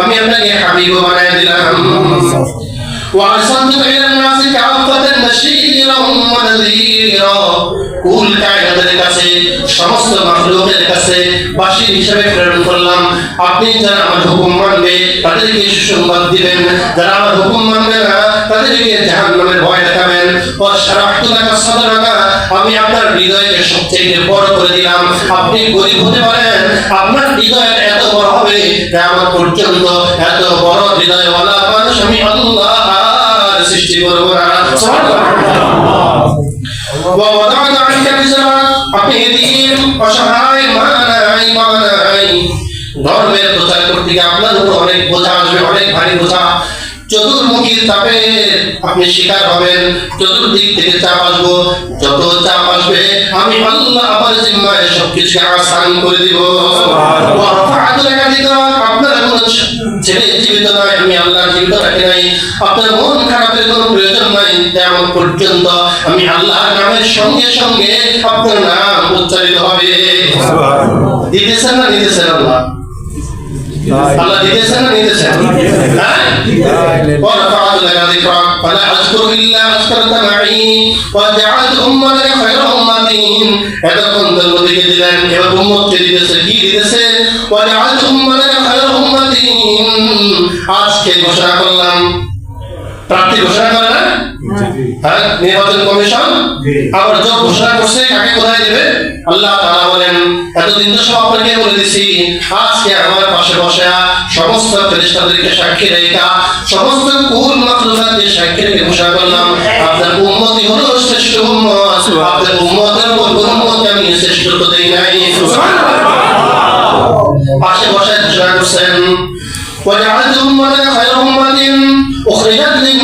আমি আপনাকে হাবিব বানাই দিলাম وأرسلتك إلى الناس كافة بشيرا ونذيرا কুল কায়নাতের কাছে সমস্ত মাখলুকের কাছে বাসী হিসেবে প্রেরণ করলাম আপনি যারা আমার হুকুম মানবে তাদেরকে সুসংবাদ দিবেন যারা আমার হুকুম মানবে না তাদেরকে জাহান্নামের ভয় দেখাবেন ও সারাহতু লাকা সাদরাকা আমি আপনার হৃদয়কে সবচেয়ে বড় করে দিলাম আপনি গরিব হতে পারেন আপনার হৃদয় এত বড় হবে কিয়ামত পর্যন্ত এত বড় হৃদয়ওয়ালা মানুষ আমি আল্লাহ আর সৃষ্টি করব না সুবহানাল্লাহ ووضعنا عنك وزرك আপনি দিন অসহায় মা নাই বাবা নাই ধর্মের প্রচার করতে গিয়ে আপনার উপর অনেক বোঝা আসবে অনেক ভারী বোঝা চতুর্মুখী চাপে আপনি শিকার হবেন চতুর্দিক থেকে চাপ আসব। যত চাপ আসবে আমি আল্লাহ আমার জিম্মায় সবকিছু আসান করে দিব। আপনার কোনো ছেলে জীবিত নয় আমি আল্লাহ জীবিত রাখি নাই। আপনার মন খারাপের কোনো প্রয়োজন নাই তেমন পর্যন্ত আমি আল্লাহর নামের সঙ্গে সঙ্গে আপনার নাম উচ্চারিত হবে। দিতেছেন না নিতেছেন আল্লাহ? আল্লাহ দিতেছেন না নিতেছেন হ্যাঁ ورفعت لك ذكرك فلا أذكر إلا أذكرت معي وجعلت أمتك خير أمة এতক্ষণ তোর নবীকে দিলেন এবার উম্মতকে দিতেছে কি দিতেছে وجعلت أمتك خير أمة আজকে ঘোষণা করলাম প্রার্থী ঘোষণা করে না হ্যাঁ নির্বাচন কমিশন আবার যোগ ঘোষণা করছে কাকে কোথায় দেবে আল্লাহ তাআলা বলেন এতদিন তো সব আপনাকে বলে দিছি আজকে আমার পাশে বসে সমস্ত ফেরেশতাদেরকে সাক্ষী রেখা সমস্ত কুল মাখলুকাতকে সাক্ষী রেখে ঘোষণা করলাম আপনার উম্মতি হলো শ্রেষ্ঠ উম্মত আপনার উম্মতের উপর কোন উম্মতকে আমি শ্রেষ্ঠত্ব দেই নাই পাশে বসে ঘোষণা করছেন وجعلت أمتك خير أمة أخرجت للناس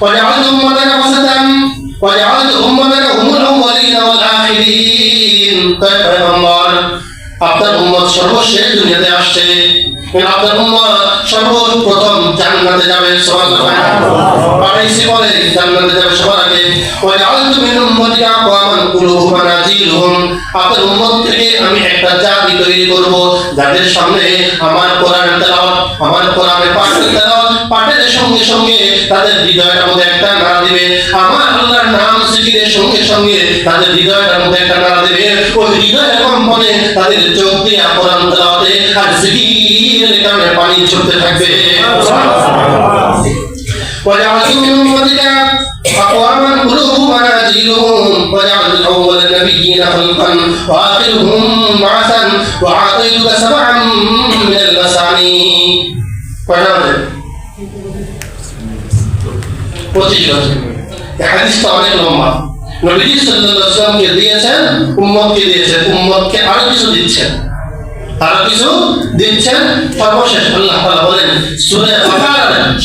وجعلت أمتك وسطا وجعلت أمتك هم الأولين والآخرين তাই পয়গম্বর আপনার উম্মত সর্বশেষ দুনিয়াতে আসছে আপনার উম্মত সর্বপ্রথম জান্নাতে যাবে সুবহানাল্লাহ পাঠাইছি বলে জান্নাতে যাবে সবার আগে ওয়াজআলতু মিন উম্মতিকা আকওয়ামান কুলুহুম মানাজিলুহুম আপনার উম্মত থেকে আমি একটা জাতি তৈরি করব যাদের সামনে আমার কোরআন তেলাওয়াত আমার কোরআনের পাঠ তেলাওয়াত পাঠের সঙ্গে সঙ্গে তাদের হৃদয়ের মধ্যে একটা নাড়া দিবে আমার আল্লাহর নাম জিকিরের সঙ্গে সঙ্গে তাদের হৃদয়ের মধ্যে একটা নাড়া দিবে ওই হৃদয়ের কম্পনে তাদের চোখ দিয়ে কোরআন তেলাওয়াতে আর জিকিরের কারণে পানি ছুটতে থাকবে وجعلت من أمتك أقواما قلوبهم منازلهم وجعلت أول النبيين خلقا وآخرهم بعثا وأعطيتك سبعا من المثاني কয়টা পঁচিশ হাদিসটা অনেক লম্বা। নবীজি সাল্লাল্লাহু আলাইহি ওয়াসাল্লামকে দিয়েছেন, উম্মতকে দিয়েছেন, উম্মতকে আরও কিছু দিচ্ছেন। আরও কিছু দিচ্ছেন? সর্বশেষ আল্লাহ বলেন সূরা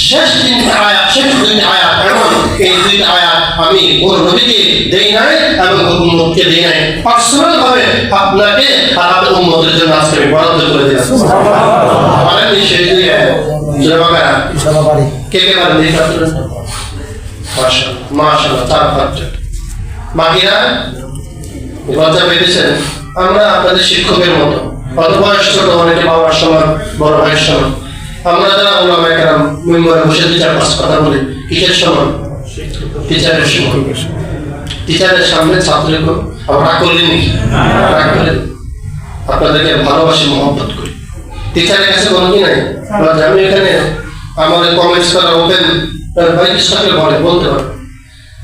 শেষ তিনটা আয়াত শেষ দুইটা আয়াত এবং এই আয়াত আমি ওর নবীকে দেই নাই এবং ওর উম্মতকে দেই নাই। পার্সোনাল ভাবে আপনাকে আর আপনার উম্মতের জন্য আজকে আমি বরাদ্দ করে পারেন এই শেষ দুই আয়াত সূরা বাকারা। কে কে পারেন এই ছাত্র মাশাআল্লাহ মাশাআল্লাহ চার পাঁচজন বাকিরা লজ্জা পেয়েছেন আমরা আপনাদের শিক্ষকের মতো। বয়স ছোট অনেকে বাবার বড় ভাইয়ের আমরা যারা ওলামা একরাম মেম্বারে বসে দু চার কথা বলি কিসের সমান টিচারের সমান টিচারের সামনে ছাত্রের আমরা আপনাদেরকে ভালোবাসি মহব্বত করি টিচারের কাছে কোনো কি নাই আমি এখানে আমাদের কমেন্টস করা ওপেন ভাই বলে বলতে পারে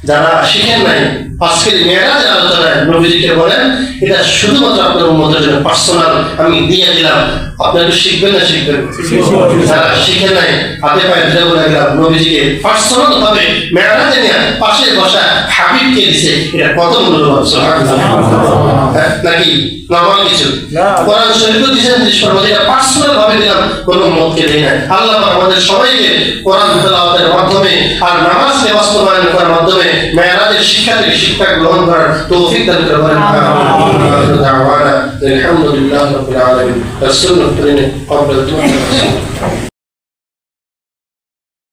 যারা শিখেন নাই আজকের মেয়েরা যারা নবীজিকে বলেন, এটা শুধুমাত্র আপনার উন্মতের জন্য পার্সোনাল আমি দিয়ে দিলাম। আপনারা শিখবেন না শিখবেন। যারা শিখেন নাই হাতে পায়ে ধরে বলে গেলাম নবীজিকে পার্সোনাল ভাবে নিয়ে পাশে বসা হাবিবকে দিছে। এটা কত মূল্যবান হ্যাঁ, নাকি? নর্মাল কিছু। কোরআন শরীফও দিয়েছেন যে সর্বদা এটা পার্সোনাল ভাবে দিলাম কোনো মতকে দেয় নাই। আল্লাহ আমাদের সবাইকে কোরআন তেলাওয়াতের মাধ্যমে আর নামাজকে বাস্তবায়ন করার মাধ্যমে শিক্ষা থেকে শিক্ষা গ্রহণ করার তৌফিক দান করে বলেন আখিরু দাওয়ানা আলহামদুলিল্লাহি রাব্বিল আলামিন। ट्रेन पकड़ल